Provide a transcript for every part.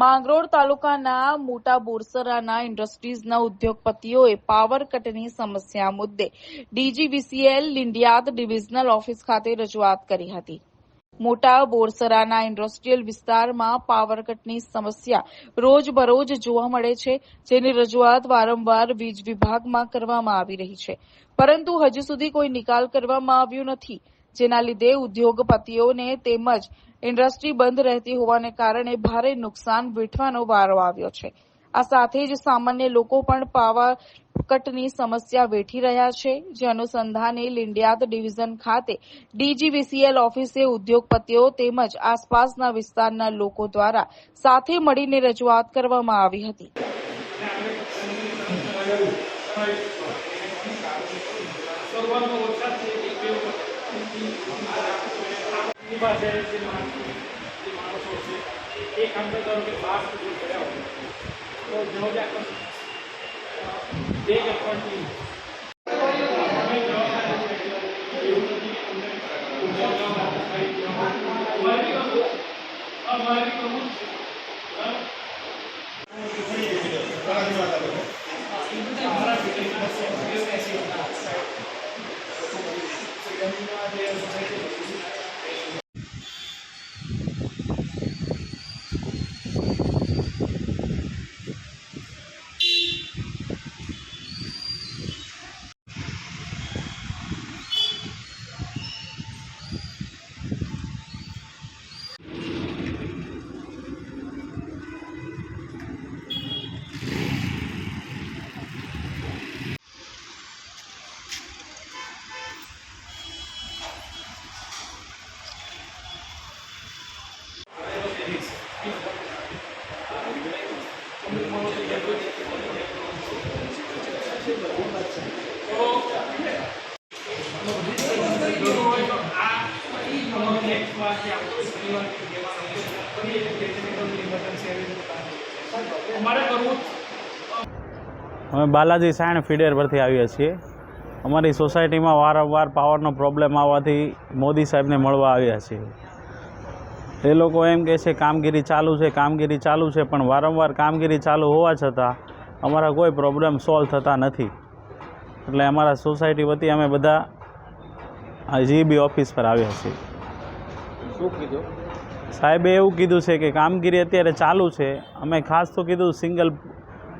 માંગરોળ તાલુકાના મોટા બોરસરાના ઇન્ડસ્ટ્રીઝના ઉદ્યોગપતિઓએ પાવર કટની સમસ્યા મુદ્દે ડીજીવીસીએલ લિંડિયાદ ડિવિઝનલ ઓફિસ ખાતે રજૂઆત કરી હતી. મોટા બોરસરાના ઇન્ડસ્ટ્રીયલ વિસ્તારમાં પાવર કટની સમસ્યા રોજબરોજ જોવા મળે છે, જેની રજૂઆત વારંવાર વીજ વિભાગમાં કરવામાં આવી રહી છે. પરંતુ હજુ સુધી કોઈ નિકાલ કરવામાં આવ્યો નથી. જેના લીધે ઉદ્યોગપતિઓને તેમજ ઇન્ડસ્ટ્રી બંધ રહેતી હોવાને કારણે ભારે નુકસાન વેઠવાનો વારો આવ્યો છે. આ સાથે જ સામાન્ય લોકો પણ પાવર કટની સમસ્યા વેઠી રહ્યા છે. જે અનુસંધાને લિંડિયાદ ડિવિઝન ખાતે ડીજીવીસીએલ ઓફિસે ઉદ્યોગપતિઓ તેમજ આસપાસના વિસ્તારના લોકો દ્વારા સાથે મળીને રજૂઆત કરવામાં આવી હતી. શરૂઆતમાં ઓછા છે એક બે વખત પાસે જે માણસો જે માણસો છે એ કામ તો ધારો કે બાર સુધી કર્યા હોય. તો જેનો જે બે કે ત્રણ અમારે કરવું અમે બાલાજી સાયણ ફીડર પરથી આવીએ છીએ. અમારી સોસાયટીમાં વારંવાર પાવરનો પ્રોબ્લેમ આવવાથી મોદી સાહેબને મળવા આવ્યા છીએ. એ લોકો એમ કહે છે, કામગીરી ચાલુ છે, કામગીરી ચાલુ છે, પણ વારંવાર કામગીરી ચાલુ હોવા છતાં અમારા કોઈ પ્રોબ્લેમ સોલ્વ થતા નથી. એટલે અમારા સોસાયટી વતી અમે બધા જીબી ઓફિસ પર આવ્યા છીએ. શું કીધું? સાહેબે એવું કીધું છે કે કામગીરી અત્યારે ચાલુ છે. અમે ખાસ તો કીધું સિંગલ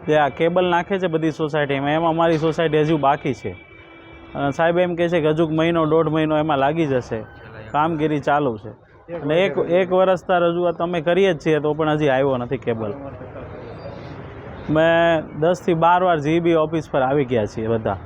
જે આ કેબલ નાખે છે બધી સોસાયટીમાં એમાં અમારી સોસાયટી હજુ બાકી છે. અને સાહેબ એમ કહે છે કે હજુ મહિનો દોઢ મહિનો એમાં લાગી જશે. કામગીરી ચાલુ છે. અને એક એક વર્ષતા રજૂઆત અમે કરીએ જ છીએ તો પણ હજી આવ્યો નથી કેબલ મેં દસથી બાર વાર જીબી ઓફિસ પર આવી ગયા છીએ બધા.